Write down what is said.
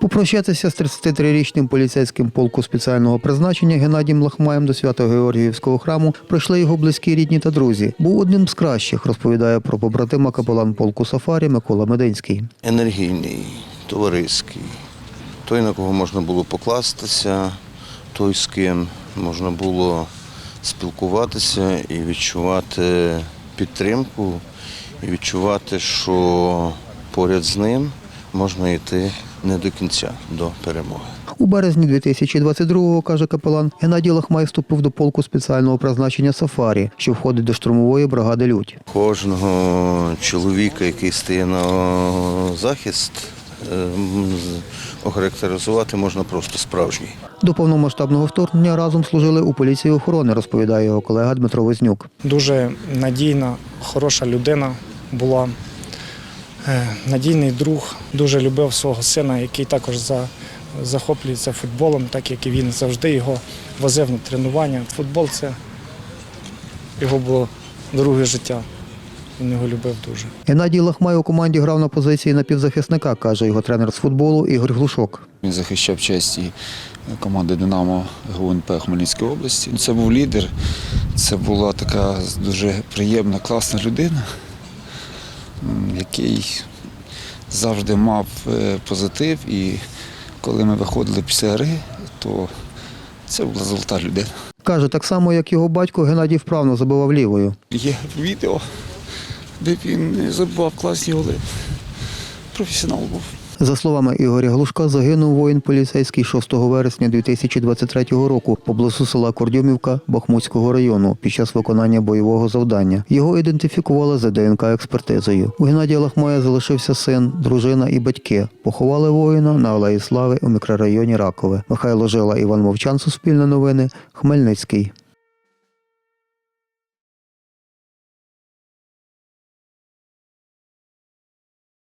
Попрощатися з 33-річним поліцейським полку спеціального призначення Геннадієм Лахмаєм до Свято-Георгіївського храму прийшли його близькі рідні та друзі. Був одним з кращих, розповідає про побратима капелан полку Сафарі Микола Мединський. енергійний, товариський, той, на кого можна було покластися, той, з ким можна було спілкуватися і відчувати підтримку, і відчувати, що поряд з ним можна йти не до кінця, до перемоги. У березні 2022-го, каже капелан, Геннадій Лахмай вступив до полку спеціального призначення Сафарі, що входить до штурмової бригади Людь. Кожного чоловіка, який стає на захист, ем, охарактеризувати можна просто справжній. До повномасштабного вторгнення разом служили у поліції охорони, розповідає його колега Дмитро Вознюк. Дуже надійна, хороша людина була, надійний друг, дуже любив свого сина, який також за, захоплюється футболом, так як і він завжди його возив на тренування. Футбол це його було друге життя. Він його любив дуже. Геннадій Лахмай у команді грав на позиції напівзахисника, каже його тренер з футболу Ігор Глушок. Він захищав честь і команди Динамо ГУНП Хмельницької області. Це був лідер, це була така дуже приємна, класна людина, який завжди мав е, позитив. І коли ми виходили після гри, то це була золота людина. Каже, так само, як його батько, Геннадій вправно забивав лівою. Є відео, де він забивав класні голи. Професіонал був. За словами Ігоря Глушка, загинув воїн поліцейський 6 вересня 2023 року поблизу села Кордюмівка Бахмутського району під час виконання бойового завдання. Його ідентифікували за ДНК експертизою. У Геннадія Лахмая залишився син, дружина і батьки. Поховали воїна на Алеї Слави у мікрорайоні Ракове. Михайло Жила, Іван Мовчан, Суспільне новини, Хмельницький.